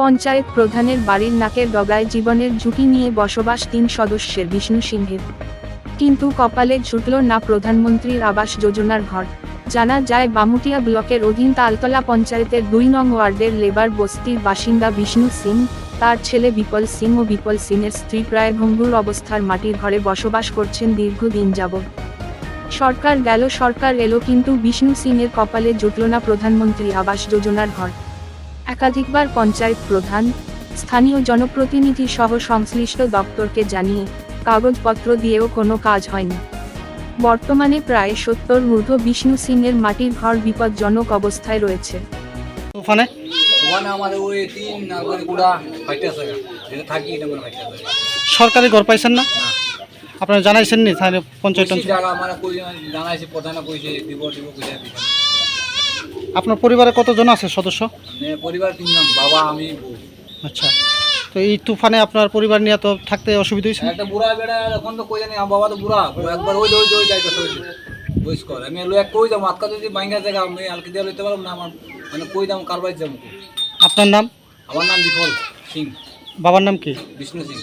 পঞ্চায়েত প্রধানের বাড়ির নাকের ডগায় জীবনের ঝুঁকি নিয়ে বসবাস তিন সদস্যের বিষ্ণু সিংহের। কিন্তু কপালে জুটল না প্রধানমন্ত্রীর আবাস যোজনার ঘর। জানা যায়, বামুটিয়া ব্লকের অধীন তালতলা পঞ্চায়েতের দুই নং ওয়ার্ডের লেবার বস্তির বাসিন্দা বিষ্ণু সিং, তার ছেলে বিপল সিং ও বিপল সিংয়ের স্ত্রী প্রায় ভঙ্গুর অবস্থার মাটির ঘরে বসবাস করছেন দীর্ঘদিন যাবৎ। সরকার গেল, সরকার এলো, কিন্তু বিষ্ণু সিংয়ের কপালে জুটল না প্রধানমন্ত্রী আবাস যোজনার ঘর। একাধিকবার পঞ্চায়েত প্রধান স্থানীয় জনপ্রতিনিধি সহ সংশ্লিষ্ট দপ্তরকে জানিয়ে কাগজপত্র দিয়েও কোনো কাজ হয়নি। বর্তমানে প্রায় সত্তর ঊর্ধ্ব বিষ্ণু সিংয়ের মাটির ঘর বিপজ্জনক অবস্থায় রয়েছে। ওখানে? আমাদের ওই তিন নাগরিক গুড়া ফাইতেছে যেটা থাকি এটা ফাইতেছে সরকারি ঘর পাইছেন না? আপনারা জানাইছেন নি তাহলে পঞ্চায়েত জানাইছে প্রধানে কইছে দিব দিব কইছে। আপনার পরিবারে কতজন আছে সদস্য? পরিবার তিনজন বাবা আমি। আচ্ছা। তো এই তুফানে আপনার পরিবার নিয়ে তো থাকতে অসুবিধা হয়েছে? একটা বুড়া বেড়া এখন তো কই জানি আমার বাবা তো বুড়া। একবার ওই ওই আমি লোক কই যাব? আজকা যদি বাইঙ্গা জায়গা আমি আলকে দিয়ে লইতে পারব না আমার মানে কই যাব কারবাই যাব? আপনার নাম? আমার নাম বিফল সিং। বাবার নাম কি? বিষ্ণু সিং।